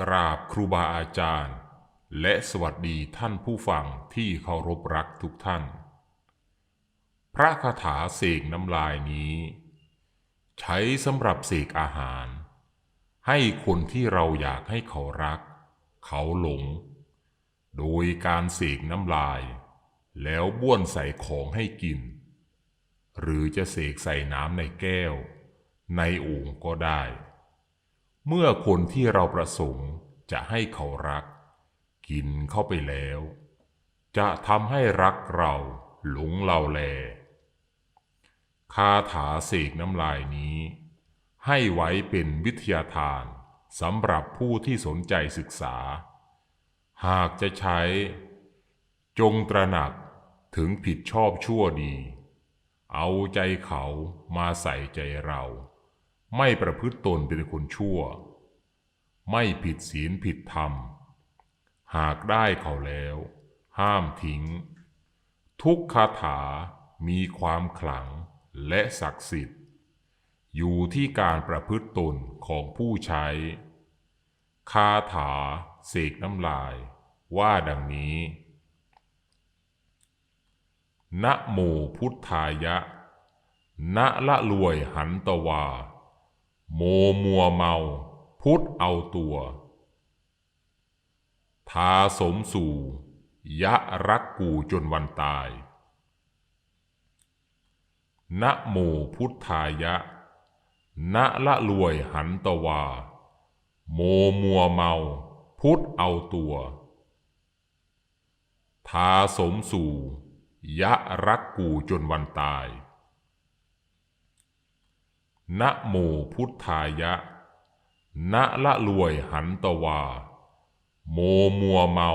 กราบครูบาอาจารย์ และสวัสดีท่านผู้ฟังที่เคารพรักทุกท่าน พระคาถาเสกน้ำลายนี้ ใช้สำหรับเสกอาหาร ให้คนที่เราอยากให้เขารัก เขาหลง โดยการเสกน้ำลาย แล้วบ้วนใส่ของให้กิน หรือจะเสกใส่น้ำในแก้ว ในโอ่งก็ได้ เมื่อคนที่เราประสงค์จะให้เขารัก กินเข้าไปแล้ว จะทำให้รักเราหลงเราแล คาถาเสกน้ำลายนี้ ให้ไว้เป็นวิทยาทานสำหรับผู้ที่สนใจศึกษา หากจะใช้ จงตระหนักถึงผิดชอบชั่วดี เอาใจเขามาใส่ใจเรา ไม่ประพฤติตนเป็นคนชั่ว ไม่ผิดศีลผิดธรรม หากได้เขาแล้ว ห้ามทิ้ง ทุกคาถามีความขลังและศักดิ์สิทธิ์ อยู่ที่การประพฤติตนของผู้ใช้ คาถาเสกน้ำลายว่าดังนี้นะโมพุทธายะ นะละรวยหันตวา โมมัวเมา พุทธเอาตัว ทาสมสู่ ยะรักกูจนวันตาย นะโมพุทธายะ นะละรวยหันตวา โมมัวเมา พุทธเอาตัว ทาสมสู่ ยะรักกูจนวันตาย นะโมพุทธายะ นะละรวยหันตวา โมมัวเมา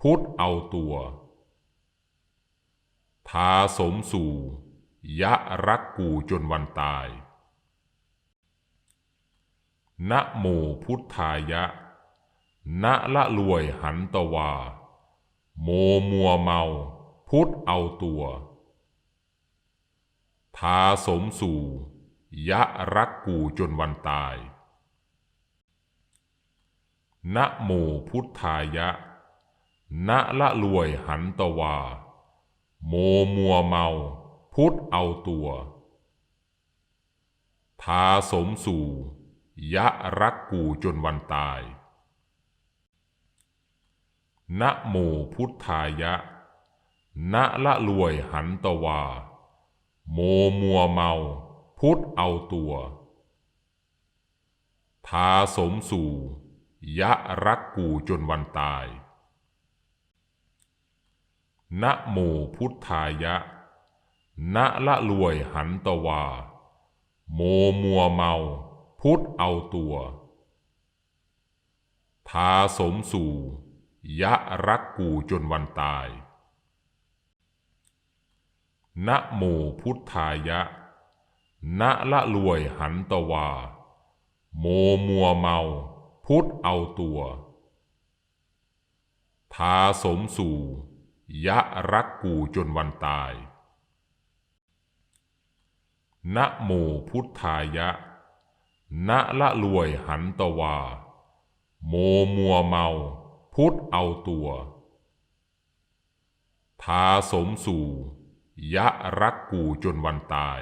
พุทธเอาตัว ทาสมสู่ ยะรักกูจนวันตาย นะโมพุทธายะ นะละรวยหันตวา โมมัวเมา พุทธเอาตัว ทาสมสู่ ยะรักกูจนวันตาย นะโมพุทธายะ นะละรวยหันตวา โมมัวเมา พุทธเอาตัว ทาสมสู่ ยะรักกูจนวันตาย นะโมพุทธายะ นะละรวยหันตวา โมมัวเมา พุทธเอาตัวทาสมสู่ ยะรักกูจนวันตาย นะโมพุทธายะ นะละรวยหันตวา โมมัวเมา พุทธเอาตัวทาสมสู่ ยะรักกูจนวันตาย นะโมพุทธายะ นะละรวยหันตวา โมมัวเมา พุทธเอาตัว ทาสมสู่ ยะรักกูจนวันตายนะโมพุทธายะนะละรวยหันตวา โมมัวเมา พุทธเอาตัว ทาสมสู่ ยะรักกูจนวันตาย